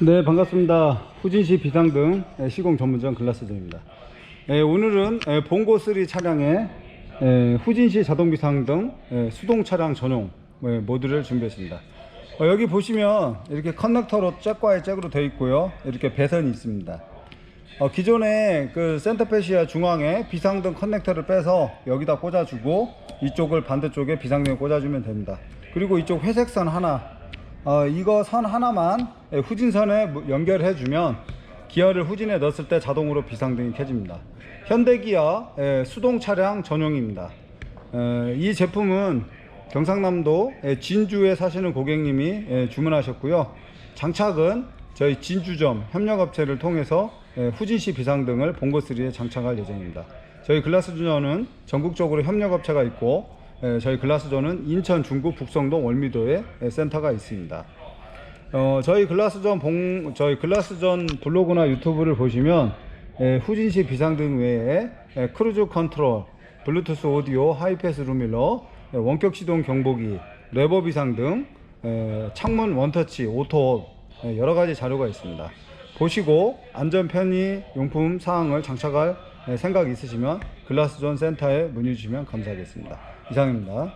네 반갑습니다. 후진시 비상등 예, 시공 전문점 글라스점입니다. 예, 오늘은 예, 봉고3 차량에 예, 후진시 자동 비상등 예, 수동 차량 전용 예, 모듈을 준비했습니다. 어, 여기 보시면 이렇게 커넥터로 잭과의 잭으로 되어 있고요. 이렇게 배선이 있습니다. 어, 기존에 그 센터페시아 중앙에 비상등 커넥터를 빼서 여기다 꽂아주고 이쪽을 반대쪽에 비상등에 꽂아주면 됩니다. 그리고 이쪽 회색 선 하나, 어, 이거 선 하나만 예, 후진선에 무- 연결해주면 기어를 후진에 넣었을 때 자동으로 비상등이 켜집니다. 현대기아 예, 수동 차량 전용입니다. 에, 이 제품은 경상남도 예, 진주에 사시는 고객님이 예, 주문하셨고요. 장착은 저희 진주점 협력업체를 통해서 예, 후진시 비상등을 봉고3에 장착할 예정입니다. 저희 글라스존은 전국적으로 협력업체가 있고 예, 저희 글라스존은 인천, 중구, 북성동, 월미도에 예, 센터가 있습니다. 어, 저희 글라스전 봉, 저희 글라스전 블로그나 유튜브를 보시면 예, 후진시 비상 등 외에 예, 크루즈 컨트롤, 블루투스 오디오, 하이패스 루밀러, 예, 원격 시동 경보기, 레버 비상 등, 예, 창문 원터치, 오토 예, 여러 가지 자료가 있습니다. 보시고 안전 편의 용품 사항을 장착할 예, 생각 있으시면 글라스존 센터에 문의 주시면 감사하겠습니다. 이상입니다.